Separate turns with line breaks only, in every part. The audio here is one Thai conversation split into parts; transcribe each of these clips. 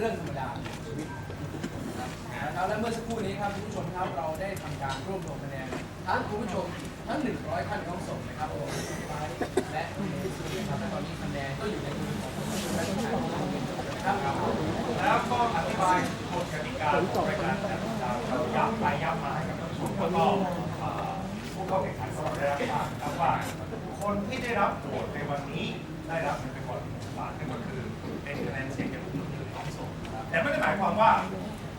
เรื่องธรรมดาในชีวิตนะและเมื่อสักครู่นี้ครับคุณผู้ชมครับเราได้ทำการรวบรวมคะแนนทั้งคุณผู้ชมทั้ง 100ท่านของส่งนะครับผมและคุณผู้ชมครับและตอนนี้คะแนนก็อยู่ในมือของคุณผู้ชมและทุกท่านะครับ
แล้วก็อธิบายกฎกติกาของรายการแต่ละสัปดาห์เราย้ำไปย้ำมาให้กับท่านผู้ชมแล้วก็เอ่อผู้เข้าแข่งขันของเราได้รับทราบนะครับว่าคนที่ได้รับโหวตในวันนี้ได้รับเงินรางวัลบาทนั่นก็คือายความว่า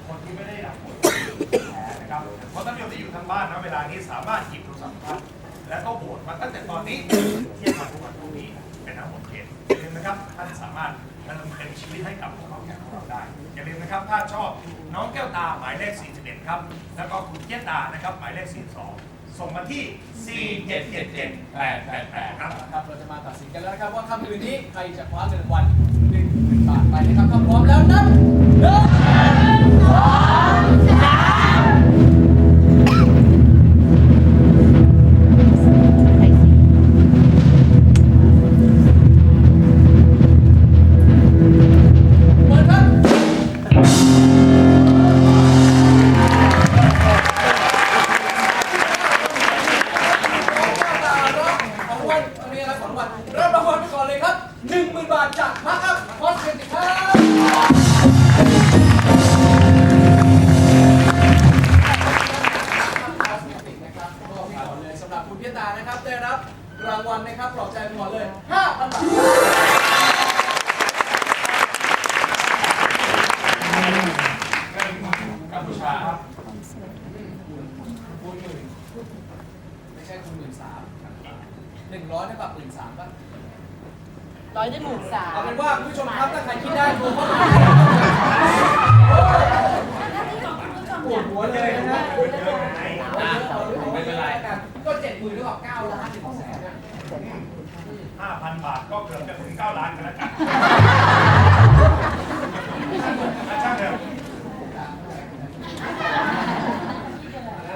คนที่ไม่ได้รับโหวตแพ้นะครับเพราะท่านผู้ชมที่อยู่ทางบ้านณเวลานี้สามารถหยิบโทรศัพท์ท่านแล้วก็โหวตมาตั้งแต่ตอนนี้เที่ยงวันทุกวันพรุ่งนี้เป็นทั้งหมดเขตอย่าลืมนะครับท่านสามารถดำเนินชีวิตให้กับผู้เข้าแข่งของเราได้ อย่าลืมนะครับถ้าชอบน้องแก้วตาหมายเลข 41 ครับ แล้วก็คุณเกียรตานะครับหมายเลข 42 ส่งมาที่ 4777888 ครับ
ครับเราจะมาตัดสินกันแล้วนะครับว่าค่ำคืนนี้ใครจะคว้าเงินรางวัลหนึ่งหมื่นบาทไปนะครับถ้าพร้อมแล้วนับหนึ่งเปิดค รับของวันตรงนี้ครับขอเริ่มรางวัลไปก่อนเลยครับหนึ่งหมื่นบาทจากมาร์คอัพคอสเมติกครับ รับรางวัลนะครับปลอบใจไปก่อนเลย 5,000 บาท
กัมพูชาครับ
คูณหมื่นไม่ใช่คูณหมื่นสามหนึ่งร้อยเท่ากับหมื่นสามป่ะ
ร้อยได้หมื่นสาม
เอาเป็นว่าคุณผู้ชมครับถ้าใครคิดได้โทรเข้ามาปวดหัวเลยนะฮะ
เยอะไหน
ไม่เป็นไรก็เจ็ดหมื่นเท่ากับเก้าล้านถึงแสนนะ
5,000 บาทก็เกือบจะถึง 9 ล้านกันแล้วกันช่างเถอะ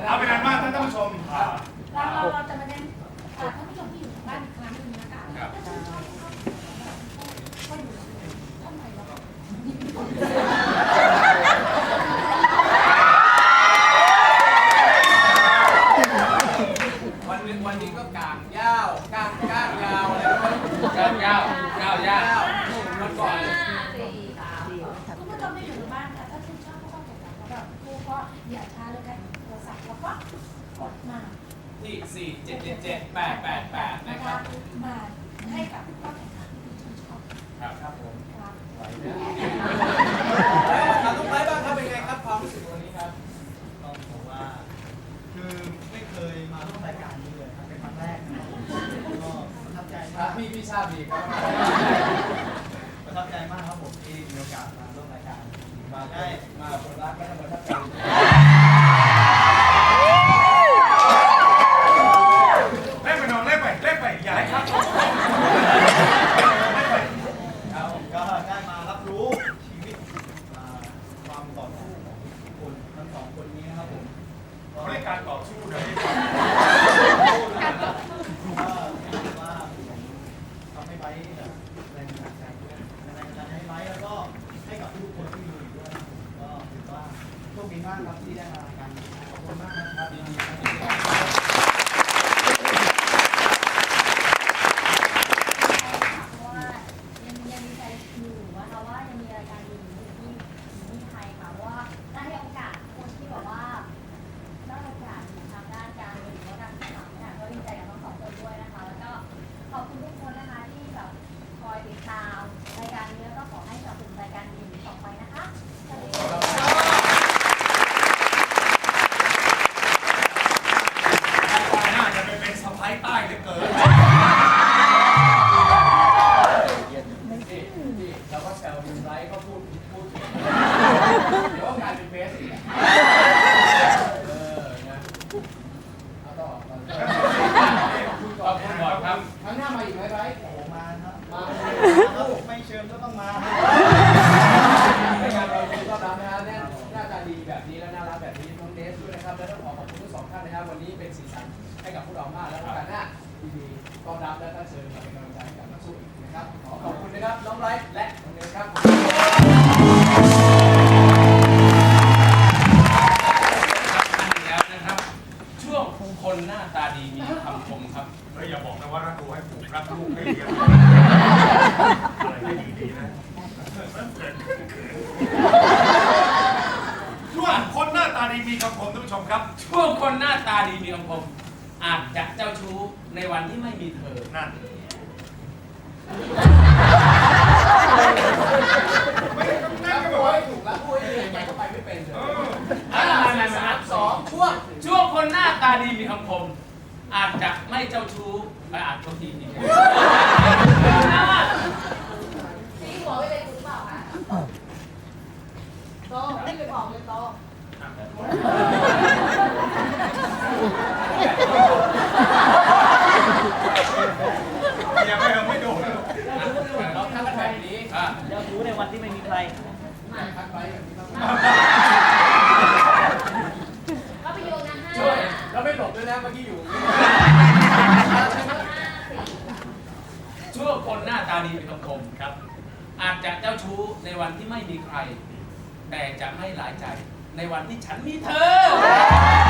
เอาเป็นอันว่าท่านผู้ชมอ่า
เราเราเราจะมาแนะนำท่านผู้ชมที่อยู่ทางบ้านอีกครั้งหนึงนะคะถ้าชื่นชอบก็อยู่ทำไมเรา
วันหนึงวันนี้ก็กางยาวกางก้านยาวอะไรก็ไม่รู้
ก้าวยาวก้าวยาว
วันก่อน
สี่สามคุณผู้ชมที่อยู่ทางบ้านค่ะถ้าชื่นชอบก็ต้องกดติดตามครูก็ อย่าช้าเลยกันโทรศัพท์แล้วก็กดมา
ที่สี่เจ็ดเจ็ดเจ็ดแปดแปดแปดนะ
นะ
ครั
คะ
บ
มาให้กับผู้เข้าแข่งขันที่ชื่นชอบ
ครับครับผม
ครับ
แล้วถามน้องไบร์ทบ้างครับเป็นไงครับความรู้สึกวันนี้ครับ
ต้องบอกว่า คือไม่เคยมาร่วมรายการนี้เลยครับเป็นครั้งแรกนะครับก็ประทับใจ
ค
มา
รับ
ก
พี่พี่ทราบดีครับ
ประทับใจมากครับผมที่มีโอกาสมาร่วมรายการ
มา
ได้
ได้มาคนรักและทำประทับใจ
เล่นไปน้องเล่นไปเล่นไปอย่าให้ครับ
ครับผมก็ได้มารับรู้ชีวิตอ่าความต่อสู้ของคนทั้งสองคนนี้นะครับผม กา
รต่อสู้นะ
ก็ถือว่าทำให้ไบแรงบันดาลใจด้วยแรงบันดาลใจให้ไบแล้วก็ให้กับทุกคนที่ดูอยู่ด้วยนะครับผมก็ถือว่าโชคดีมากครับที่ได้มารายการนี้ขอบคุณมากนะครับยินดีครับ
เพราะว่ายังยังมีใจอยู่นะคะว่ายังมีรายการดีอยู่ที่ที่ไทยค่ะเพราะว่าได้ให้โอกาสคนที่แบบว่าได้โอกาสทางด้านการเรียนหรือว่าการศึกษาเนี่ยก็ดีใจกับทั้งสองคนด้วยนะคะ แล้วก็ขอบคุณทุกคนนะคะที่แบบคอยติดตามรายการนี้แล้วก็ขอให้กับรายการดีต่อไปนะคะสวัสดีค่ะ
น่าจะไปเป็นสะพ้ายใต้เหลือเกิน
นี่นี่เราก็ แซวคุณไร์ทก็พูดพูดถึงเดี๋ยวก็กลายเป็นเบสอีกอะเออนะเอาต่อต่อต่อ
อบคุณบอดครับ
ครั้งหน้ามาอีกไหมไร์ท
โอ้มาครับ
มา
ครับไม่เชิญก็ต้องมาครับ
รายการเรายินดีต้อนรับนะฮะแน่หน้าตาดีแบบนี้และน่ารักแบบนี้น้องเนสด้วยนะครับและต้องขอขอบคุณทั้งสองท่านนะครับวันนี้เป็นสีสันให้กับพวกเรามากแล้วโอกาสหน้าดีๆต้อนรับและก็เชิญมาเป็นกำลังใจให้กับนักสู้อีกนะครับขอขอบคุณนะครับน้องไรและ ครับช่วงคนหน้าตา
ดีมีคำชมครับ
เฮ้ยอย่บอกนะว่ารักลูกให้ผูกรักลูกให้เลี้ยงอะไรไม่ดีๆ
นะ
ช่วงคนหน้าตาดีมีคำชมท่าผู้ชมครับ ช่วงคนหน้า
ตาดี
มีคำ
ชมอาจจะเจ้าชู้ในวัน
ที่ไม่มีเธอนั่น ตาดีมีคำคม อาจจะไม่เจ้าชู้และอาจโทษทีนี่
นี่หัวไปเลยคุณเปล่าคะโตไม่เคยบอกเลยโต
อย่าไปเอาไม่โดน
เราทำกันแบบนี้
อะ
เจ้าชู้ในวันที่ไม่มีใคร
ไม่คัดไว้แบบนี้บ้าง
ก็ไปโยนนะห้า
ช่วย เราไม่หลบด้วยนะเมื่อกี้อยู่
ห้าสี่
ช่วคนหน้าตาดีมีคำคมครับ อาจจะเจ้าชู้ในวันที่ไม่มีใคร แต่จะไม่หลายใจในวันที่ฉันมีเธอ